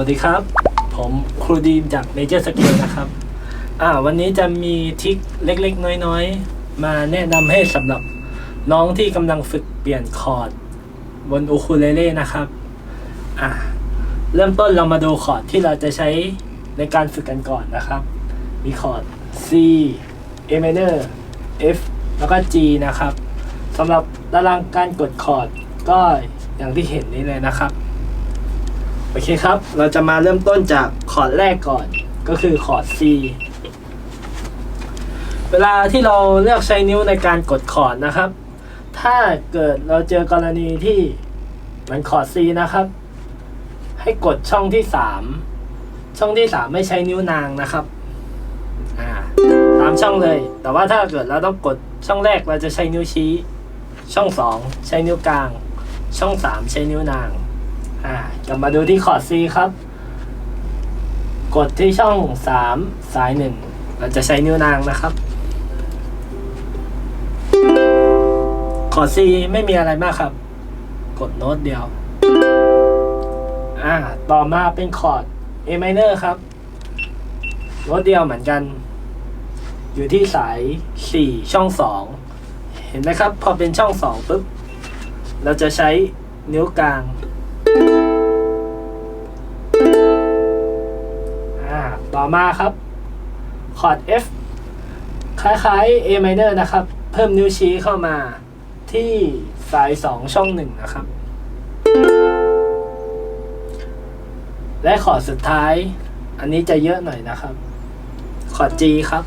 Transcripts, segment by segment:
วัสดีครับ ผมครูดีมจาก Major Scale นะครับอ่าวันนี้จะมีทริคเล็กๆ น้อยๆ มาแนะนำให้สำหรับน้องที่กำลังฝึกเปลี่ยนคอร์ดบนอูคูเลเล่นะครับอ่าเริ่มต้นเรามาดูคอร์ดที่เราจะใช้ในการฝึกกันก่อนนะครับ มีคอร์ด C A minor F แล้วก็ G นะครับสำหรับตารางการกดคอร์ดก็อย่างที่เห็นนี้เลยนะครับ โอเคครับ เราจะมาเริ่มต้นจากคอร์ดแรกก่อน ก็คือคอร์ด C เวลาที่เราเลือกใช้นิ้วในการกดคอร์ดนะครับ ถ้าเกิดเราเจอกรณีที่มันคอร์ด C นะครับ ให้กดช่องที่ 3 ช่องที่ 3 ไม่ใช้นิ้วนางนะครับตามช่องเลย แต่ว่าถ้าเกิดเราต้องกดช่องแรกเราจะใช้นิ้วชี้ ช่อง 2 ใช้นิ้วกลาง ช่อง 3 ใช้นิ้วนาง อ่ากลับมาดูที่คอร์ด C ครับ กดที่ช่อง 3 สาย 1 เราจะใช้นิ้วนางนะครับ คอร์ด C ไม่มีอะไรมากครับ กดโน้ตเดียว อ่า ต่อมาเป็นคอร์ด A minor ครับโน้ตเดียวเหมือนกัน อยู่ที่สาย 4 ช่อง 2 เห็นไหมครับ พอเป็นช่อง 2ปุ๊บ เราจะใช้นิ้วกลาง ต่อมาครับคอร์ด F คล้ายๆ A minor นะครับ เพิ่มนิ้วชี้เข้ามาที่สาย 2 ช่อง 1 นะครับ และคอร์ดสุดท้าย อันนี้จะเยอะหน่อยนะครับ คอร์ด G ครับ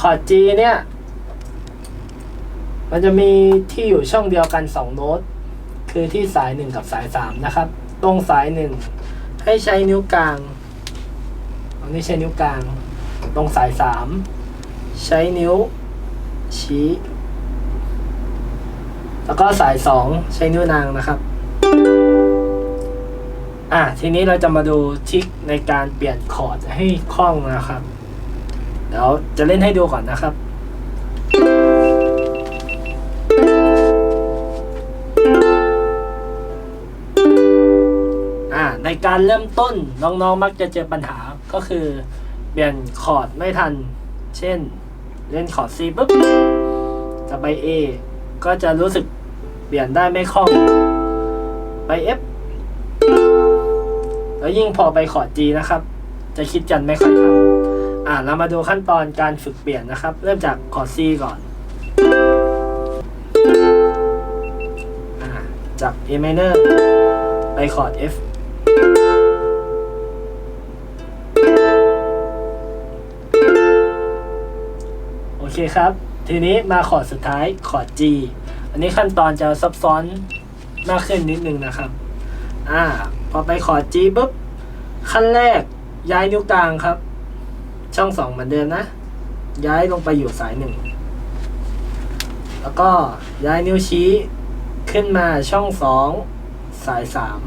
คอร์ด G เนี่ย มันจะมีที่อยู่ช่องเดียวกัน 2 โน้ต คือที่สาย 1 กับสาย 3 นะครับ ตรงสาย1ให้ใช้นิ้วกลางตรงนี้ใช้นิ้วกลาง ตรงสาย3ใช้นิ้วชี้ แล้วก็สาย2ใช้นิ้วนางนะครับ อะทีนี้เราจะมาดูทิคในการเปลี่ยนคอร์ดให้คล่องนะครับเดี๋ยวจะเล่นให้ดูก่อนนะครับ ในการเริ่มต้นน้องๆมักจะเจอปัญหาก็คือเปลี่ยนคอร์ดไม่ทัน เช่น เล่นคอร์ด C ปุ๊บจะไป A ก็จะรู้สึกเปลี่ยนได้ไม่คล่อง ไป F แล้วยิ่งพอไปคอร์ด G นะครับ จะคิดกันไม่ค่อยทำอ่าเรามาดูขั้นตอนการฝึกเปลี่ยนนะครับ เริ่มจากคอร์ด C ก่อนอจาก A minor ไปคอร์ด F เคครับ ทีนี้มาคอร์ดสุดท้ายคอร์ด G อันนี้ขั้นตอนจะซับซ้อนมากขึ้นนิดนึงนะครับ อ่า พอไปคอร์ด G ปุ๊บ ขั้นแรกย้ายนิ้วกลางครับ ช่องสองเหมือนเดิมนะ ย้ายลงไปอยู่สายหนึ่ง แล้วก็ย้ายนิ้วชี้ขึ้นมาช่องสองสายสาม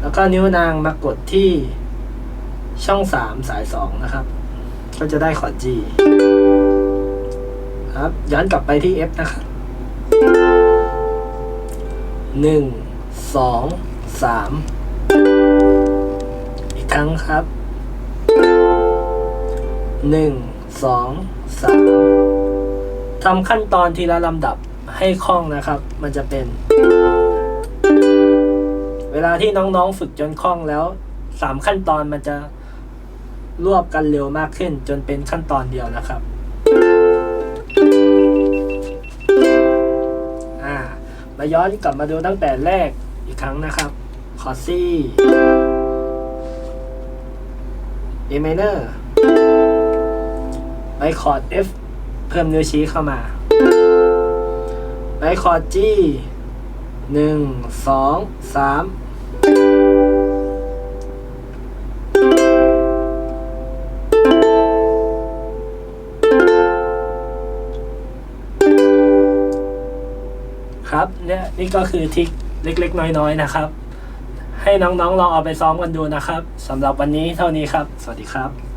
แล้วก็นิ้วนางมากดที่ช่องสามสายสองนะครับ ก็จะได้คอร์ด G ครับ ย้อนกลับไปที่ F นะครับหนึ่งสองสามอีกครั้งครับหนึ่งสองสามทำขั้นตอนทีละลำดับให้คล่องนะครับ มันจะเป็น เวลาที่น้องๆฝึกจนคล่องแล้วสามขั้นตอนมันจะรวบกันเร็วมากขึ้นจนเป็นขั้นตอนเดียวนะครับ มาย้อนกลับมาดูตั้งแต่แรกอีกครั้งนะครับคอร์ด C A minor ไปคอร์ด F เพิ่มนิ้วชี้เข้ามาไปคอร์ด G หนึ่งสองสาม ครับเนี่ยนี่ก็คือทิกเล็กๆ น้อยๆนะครับ ให้น้องๆลองเอาไปซ้อมกันดูนะครับสำหรับวันนี้เท่านี้ครับ สวัสดีครับ